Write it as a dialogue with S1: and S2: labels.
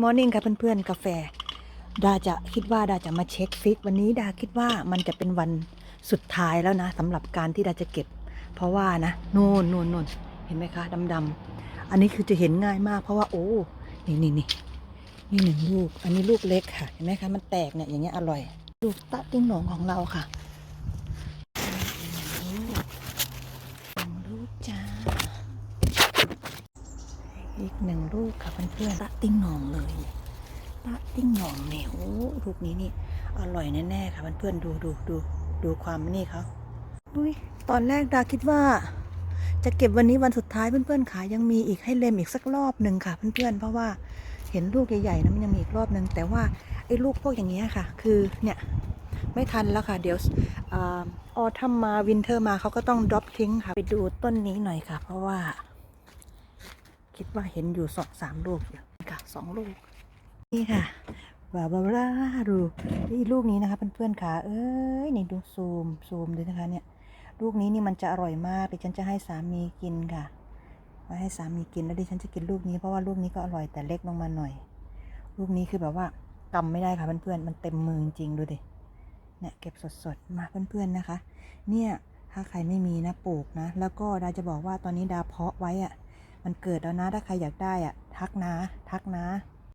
S1: มอร์นิ่งค่ะเพื่อนๆ กาแฟ ดาจะคิดว่าดาจะมาเช็คฟิก วันนี้ดาคิดว่ามันจะเป็นวันสุดท้ายแล้วนะสำหรับการที่ดาจะเก็บ เพราะว่านะนู่นนู่นนู่นเห็นไหมคะดำๆอันนี้คือจะเห็นง่ายมากเพราะว่าโอ้นี่นี่นี่นี่หนึ่งลูก อันนี้ลูกเล็กค่ะ เห็นไหมคะ มันแตกเนี่ยอย่างเงี้ยอร่อย ลูกตะติ้งหนองของเราค่ะหนึ่งลูกหนึ่งลูกจ้า อีกหนึ่งลูกค่ะเพื่อนๆตะติ้งหนองเลยตะติ้งหนองเนี่ยโอ้ลูกนี้นี่อร่อยแน่ๆค่ะเพื่อนๆดูดูดูดูความนี่เขาอุ้ยตอนแรกดาคิดว่า จะเก็บวันนี้วันสุดท้ายเพื่อนๆขายังมีอีกให้เล็มอีกสักรอบหนึ่งค่ะเพื่อนๆเพราะว่าเห็นลูกใหญ่ๆนะมันยังมีอีกรอบหนึ่งแต่ว่าไอ้ลูกพวกอย่างเงี้ยค่ะ คือเนี่ยไม่ทันแล้วค่ะ เดี๋ยวออทัมมาวินเทอร์มาเขาก็ต้องดรอปทิ้งค่ะ ไปดูต้นนี้หน่อยค่ะ เพราะว่า คิดว่าเห็นอยู่สองสามลูกอยู่ค่ะสองลูก นี่ค่ะบาบาร่าดูนี่ลูกนี้นะคะเพื่อนๆค่ะเอ้ยนี่ดูซูมซูมดูนะคะเนี่ยลูกนี้นี่มันจะอร่อยมากดิฉันจะให้สามีกินค่ะไว้ให้สามีกินแล้วดิฉันจะกินลูกนี้เพราะว่าลูกนี้ก็อร่อยแต่เล็กลงมาหน่อย ลูกนี้คือแบบว่ากำไม่ได้ค่ะเพื่อนๆมันเต็มมือจริงๆดูดิเนี่ยเก็บสดๆมาเพื่อนๆนะคะ เนี่ยถ้าใครไม่มีนะปลูกนะ แล้วก็ดาจะบอกว่าตอนนี้ดาเพาะไว้อะ มันเกิดแล้วนะ ถ้าใครอยากได้อะทักนะ ทักนะ